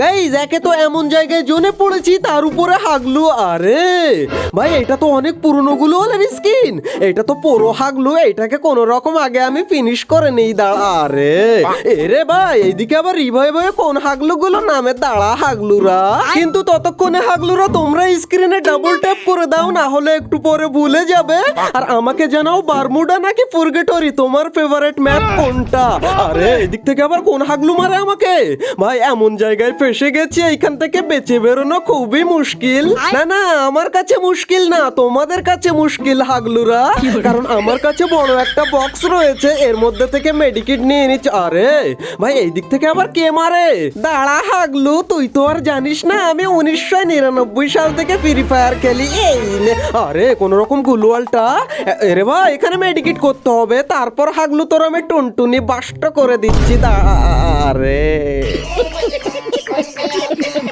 Guys একে তো এমন জায়গায় জোনে পড়েছি, তার উপরে হাগলু, আরে! ভাই, এটা তো অনেক পুরনো গুলো স্কিন এটা তো পুরো হাগলু, এটাকে কোন রকম আগে আমি ফিনিশ করে নেই দাঁড়া আরে! এরে ভাই, এইদিকে আবার রিভাইভ হয়ে কোন হাগলু গুলো? নামে দাঁড়া হাগলুরা কিন্তু ততক্ষণে হাগলুরা তোমরা স্ক্রিনে ডাবল ট্যাপ করে দাও, না হলে একটু পরে ভুলে যাবে। আর আমাকে জানাও বারমুডা নাকি ফুরগেটরি তোমার ফেভারিট ম্যাপ কোনটা? আরে এদিক থেকে আবার কোন হাগলু মারে আমাকে? ভাই, এমন জায়গায় ফেসে গেছি এইখান থেকে বেঁচে বেরোনো খুবই মুশকিল। না না আমার কাছে মুশকিল না তোমাদের কাছে মুশকিল হাগলুরা। কারণ আমার কাছে বড় একটা বক্স রয়েছে এর মধ্যে থেকে মেডিকিট নিয়ে নিচ্ছে আরে ভাই এই দিক থেকে আবার কে মারে? দাঁড়া হাগলু তুই তো আর জানিস না আমি উনিশশো নিরানব্বই সাল থেকে ফ্রি ফায়ার খেলি এই আরে কোন রকম গুলওয়ালটা এ- এরে ভাই এখানে মেডিকিট করতে হবে তারপর হাগলু তোর আমি টুনটুনি বাষ্ট করে দিচ্ছি আরে।